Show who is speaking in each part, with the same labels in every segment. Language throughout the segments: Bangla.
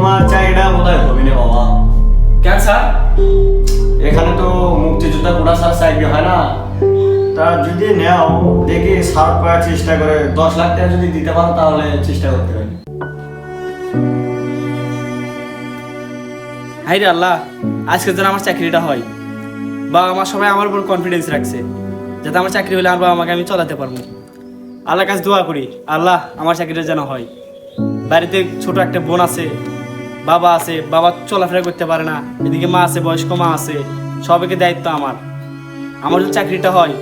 Speaker 1: তোমার চাকরিটা বোধহয় হবে না বাবা?
Speaker 2: কেন স্যার?
Speaker 1: এখানে তো মুক্তিযোদ্ধা কোটা স্যার চাকরি হয় না। তা যদি নেও দেখি সার্ভ করার চেষ্টা করে। দশ লাখ টাকা যদি দিতে পারো তাহলে চেষ্টা করতে পারি
Speaker 2: হাই রে আল্লাহ আজকে যেন আমার চাকরিটা হয়। বা আমার সবাই আমার উপর কনফিডেন্স রাখছে। যাতে আমার চাকরি হলে আর বাবা আমাকে আমি চলাতে পারব। আল্লাহ কাছে দোয়া করি আল্লাহ আমার চাকরিটা যেন হয়। বাড়িতে ছোট একটা বোন আছে বাবা আছে, বাবা চলাফেরা করতে পারে না, এদিকে মা আছে, বয়স্ক মা আছে, সবাইকে দায়িত্ব আমার। আমার যদি চাকরিটা হয়,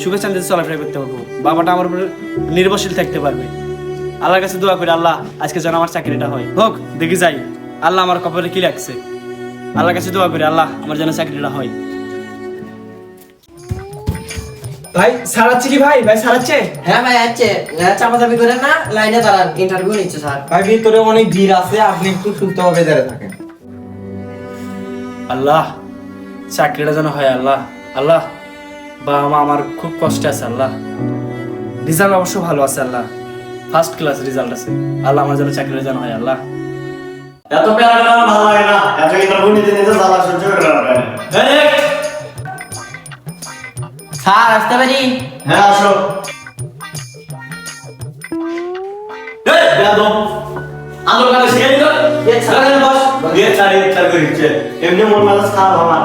Speaker 2: সুখে শান্তিতে চলাফেরা করতে পারব। বাবাটা আমার উপরে নির্ভরশীল থাকতে পারবে। আল্লাহর কাছে দোয়া করি, আল্লাহ, আজকে যেন আমার চাকরিটা হয়। হোক, দেখি যাই। আল্লাহ আমার কপালে কি লাগছে? আল্লাহর কাছে দোয়া করি, আল্লাহ, আমার যেন চাকরিটা হয়।
Speaker 3: ভাই সারাচ্ছি কি ভাই? ভাই সারাচ্ছে?
Speaker 4: হ্যাঁ ভাই আছে। চাপাচাপি করেন না লাইনে দাঁড়ান ইন্টারভিউ নিচ্ছে স্যার।
Speaker 3: ভাই ভিতরে অনেক ভিড় আছে আপনি একটু সুস্থভাবে দাঁড়িয়ে থাকেন।
Speaker 2: আল্লাহ চাকরিটা যেন হয় আল্লাহ। আল্লাহ বা মা আমার খুব কষ্ট আছে আল্লাহ। রেজাল্ট অবশ্য ভালো আছে আল্লাহ। ফার্স্ট ক্লাস রেজাল্ট আছে। আল্লাহ আমার যেন চাকরিটা যেন হয় আল্লাহ।
Speaker 1: এত প্যারা ভালো লাগে না? এত ইন্টারভিউ নিতে নিতে জ্বালা সহ্য করে
Speaker 4: আসতে পারি?
Speaker 1: হ্যাঁ আসো। আন্দোলন করে শিখে দিল।
Speaker 4: এ ছাড়।
Speaker 1: বস। দিয়ে ছাড়, দিয়ে করে দিচ্ছে। এমনি মন মেজাজ খারাপ আমার।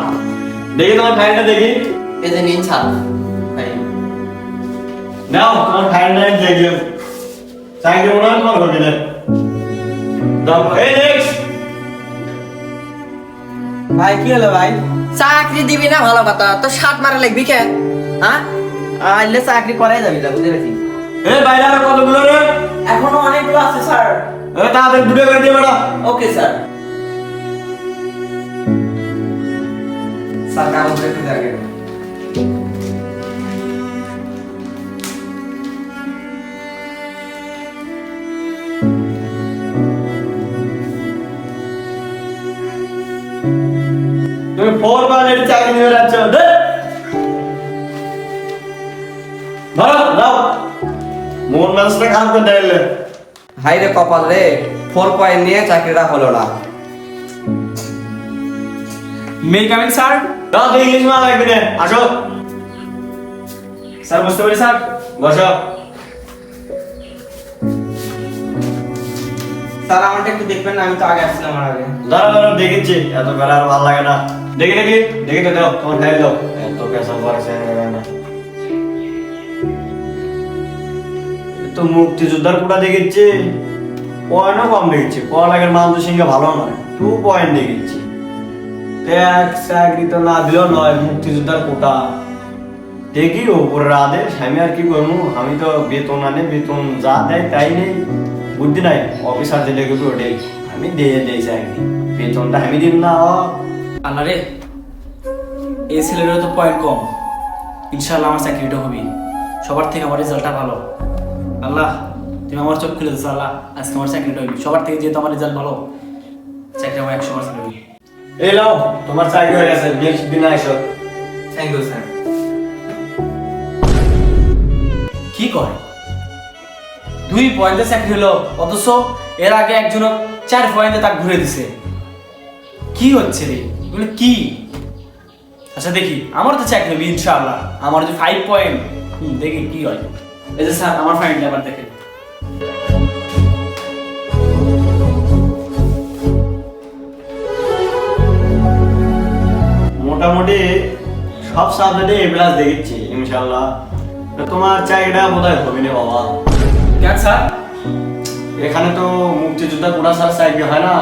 Speaker 1: দেখি তোমার ফাইলটা দেখি।
Speaker 4: এই যে নিন স্যার ভাই।
Speaker 1: নাও তোমার ফাইলটা দেখি চাকরি মনে হয় তোমার হবে না দাও এই নেক্সট
Speaker 3: ভাই কি হলো ভাই?
Speaker 4: চাকরি দিবি না ভালো কথা। তো সাত মারা লাগবি কে? হ্যাঁ? আইলে চাকরি করাই যাবি না বুঝতে পেরেছি।
Speaker 1: এই বাইরে আর কতগুলো রে?
Speaker 4: এখনও অনেকগুলো আছে স্যার।
Speaker 1: এই তাড়াতাড়ি দুটো করে দিয়ে বেড়া।
Speaker 4: Okay sir.
Speaker 3: স্যার কাগজ
Speaker 1: তুমি ফোর কোয়ালিটি চাকরি নিয়ে যাচ্ছ মন মেজাজটা খারাপ করে দিলে
Speaker 3: হাই রে কপাল রে ফোর পয়েন্ট নিয়ে চাকরিটা হলো না।
Speaker 2: May coming sir?
Speaker 1: দাও তো ইংলিশ মা লাগবে না আসো।
Speaker 2: স্যার বুঝতে পারি স্যার?
Speaker 1: বসো।
Speaker 3: স্যার আমারটা একটু দেখবেন না আমি তো আগে আসছিলাম আমার আগে।
Speaker 1: দাঁড়া দাঁড়া দেখেছি এত বেলা আর ভালো লাগে না। দেখি দেখি দেখি তো দাও তোমার খাই দাও। এত পেশা না তো মুক্তিযোদ্ধার কোটা পয়েন্টও কম পড়ালেখার ভালো নয়। টু পয়েন্ট চাকরি তো না দিলেও নয় মুক্তিযোদ্ধার কোটা। দেখি ওপরের আদেশ আমি আর কি করব? আমি তো বেতন আনে, বেতন যা দেয় তাই নেই। বুদ্ধি নাই। অফিসার দিলে কিন্তু ওটাই। আমি দিয়ে দিই চাকরি। বেতনটা আমি দিন না
Speaker 2: রে এই ছেলেরও তো পয়েন্ট কম। ইনশাআল্লাহ আমার চাকরিটা হবে সবার থেকে আমার রেজাল্টটা ভালো। আল্লাহ তুমি আমার চোখ খুলে দিচ্ছ আল্লাহ আজকে আমার চাকরিটা হবে সবার থেকে যেহেতু আমার রেজাল্ট ভালো চাকরি আমার একশো পার্সেন্ট
Speaker 1: এই লাও তোমার চাকরি হয়ে গেছে নেক্সট দিন আইসো।
Speaker 3: থ্যাংক ইউ স্যার
Speaker 2: কি করে দুই পয়েন্টে চাকরি হলো অথচ এর আগে একজন চার পয়েন্টে তাকে ঘুরে দিছে। কি হচ্ছে রে? এগুলো কি? আচ্ছা দেখি আমার তো চাকরি হবে ইনশাআল্লাহ। আমার যে ফাইভ পয়েন্ট দেখি কি হয়। এই যে স্যার আমার ফাইনটা আবার দেখেন।
Speaker 1: মোটামুটি সব সাবজেক্টে এ প্লাস দেখেছি ইনশাল্লাহ তোমার চাকরিটা বোধহয় হবে না বাবা।
Speaker 2: কেন স্যার?
Speaker 1: এখানে তো মুক্তিযোদ্ধা কোটা স্যার চাকরি হয় না?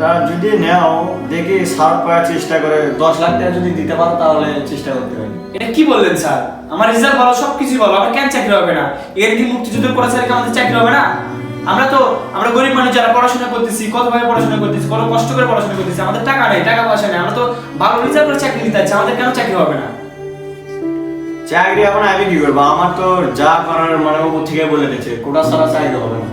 Speaker 1: তা যদি নেও দেখি সার্ভ করার চেষ্টা করে। দশ লাখ টাকা যদি দিতে পারো তাহলে চেষ্টা করতে পারি।
Speaker 2: এটা কি বললেন স্যার? আমার রেজাল্ট ভালো সব কিছু ভালো। আমার কেন চাকরি হবে না? এর কি মুক্তিযুদ্ধ করা স্যার আমাদের চাকরি হবে না? আমরা তো আমরা গরিব মানুষ যারা পড়াশোনা করতেছি কতভাবে পড়াশোনা করতেছি কত কষ্ট করে পড়াশোনা করতেছি আমাদের টাকা নেই টাকা পয়সা নেই। আমরা তো ভালো রেজাল্ট করে চাকরি নিতে আমাদের কেন চাকরি হবে না?
Speaker 1: চাকরি এখন আমি কি করব? আমার তো যা করার মানে উপর থেকে বলে দিচ্ছে কোটা ছাড়া চাকরি হবে না।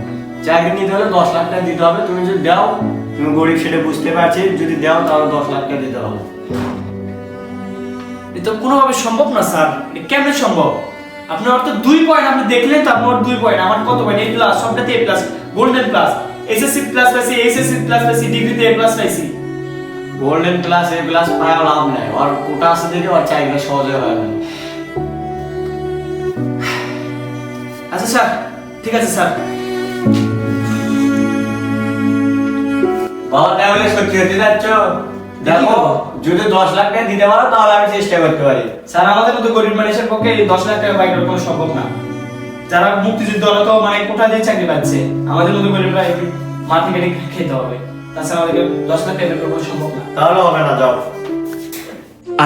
Speaker 1: চাকরি নিতে হলে দশ লাখ টাকা দিতে হবে। তুমি যদি দাও তুমি গরিব সেটা বুঝতে পারছি যদি দাও তাহলে দশ লাখ টাকা দিতে হবে।
Speaker 2: এটা কোনোভাবে সম্ভব না স্যার। কেমনে সম্ভব? আপনার তো দুই পয়েন্ট আপনি দেখলেন তো আপনার দুই পয়েন্ট আমার কত point A plus সবটাতে A plus golden plus SSC plus পাইছি এইচএসসি প্লাস পাইছি ডিগ্রিতে এ প্লাস পাইছি।
Speaker 1: গোল্ডেন প্লাস এ প্লাস পায় লাভ নাই। আর কোটা আছে দেখে চাকরিটা সহজে হয়। না
Speaker 2: আচ্ছা স্যার। ঠিক আছে স্যার।
Speaker 1: বাবা তাহলে সত্যি হতে যাচ্ছ? দেখো যদি দশ লাখ টাকা দিতে পারো তাহলে আমি চেষ্টা করতে পারি।
Speaker 2: স্যার আমাদের মতো গরিব মানুষের পক্ষে এই দশ লাখ টাকা বাইক কোনো সম্ভব না। যারা মুক্তিযুদ্ধ তো মানে কোটা দিয়ে চাকরি পাচ্ছে আমাদের মতো গরিবরা একটু মাটি কেটে খেতে হবে। তাছাড়া আমাদেরকে দশ লাখ টাকা বের সম্ভব না।
Speaker 1: তাহলে হবে না যাও।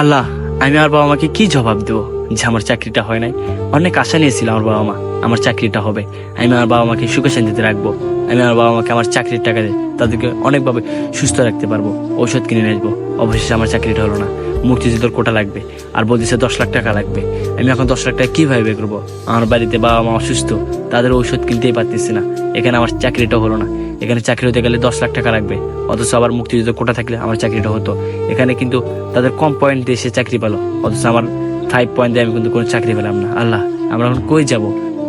Speaker 5: আল্লাহ। আমি আমার বাবা মাকে কি জবাব দেবো যে আমার চাকরিটা হয় নাই? অনেক আশা নিয়েছিল আমার বাবা মা, আমার চাকরিটা হবে। আমি আমার বাবা মাকে সুখে শান্তিতে রাখব। আমি আমার বাবা মাকে আমার চাকরির টাকা দিয়ে তাদেরকে অনেকভাবে সুস্থ রাখতে পারব, ঔষধ কিনে নিয়ে আসব। অবশেষে আমার চাকরিটা হলো না। মুক্তিযুদ্ধর কোটা লাগবে, আর বলতেছে দশ লাখ টাকা লাগবে। আমি এখন দশ লাখ টাকা কীভাবে বের করব? আমার বাড়িতে বাবা মা অসুস্থ, তাদের ঔষধ কিনতেই পারতেছি না। এখানে আমার চাকরিটা হলো না। এখানে চাকরি হতে গেলে দশ লাখ টাকা লাগবে। অথচ আবার মুক্তিযুদ্ধ কোটা থাকলে আমার চাকরিটা হতো। এখানে কিন্তু তাদের কম পয়েন্ট দিয়ে সে চাকরি পেল। অথচ আমার ফাইভ পয়েন্ট দিয়ে আমি কিন্তু কোনো চাকরি পেলাম না। আল্লাহ, আমরা এখন কই যাব?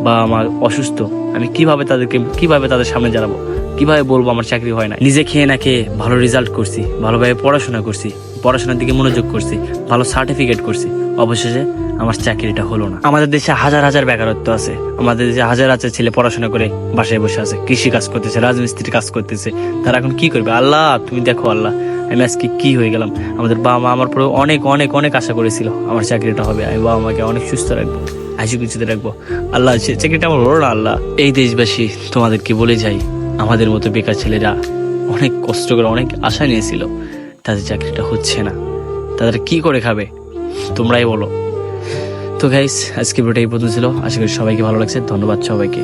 Speaker 5: বা আমার অসুস্থ, আমি কীভাবে তাদেরকে, কীভাবে তাদের সামনে দাঁড়াবো? কীভাবে বলব আমার চাকরি হয় না? নিজে খেয়ে না খেয়ে ভালো রেজাল্ট করছি, ভালোভাবে পড়াশোনা করছি, পড়াশোনার দিকে মনোযোগ করছি, ভালো সার্টিফিকেট করছি। অবশেষে আমার চাকরিটা হলো না। আমাদের দেশে হাজার হাজার বেকারত্ব আছে। আমাদের দেশে হাজার হাজার ছেলে পড়াশোনা করে বাসায় বসে আছে, কৃষি কাজ করতেছে, রাজমিস্ত্রির কাজ করতেছে। তারা এখন কি করবে? আল্লাহ, তুমি দেখো আল্লাহ, আমি আজকে কি হয়ে গেলাম? আমাদের বাবা মা আমার পরে অনেক অনেক অনেক আশা করেছিল আমার চাকরিটা হবে। আমি বাবা মাকে অনেক সুস্থ রাখব, হাসি খুশিতে রাখব। আল্লাহ, সে চাকরিটা আমার হলো না, আল্লাহ। এই দেশবাসী, তোমাদেরকে বলে যাই, আমাদের মতো বেকার ছেলেরা অনেক কষ্ট করে, অনেক আশা নিয়েছিল। তাদের চাকরিটা হচ্ছে না। তাদের কি করে খাবে? তোমরাই বলো। তো গাইস আজকে ভিডিওটা এই পর্যন্ত ছিল। আশা করি সবাইকে ভালো লাগছে। ধন্যবাদ সবাইকে।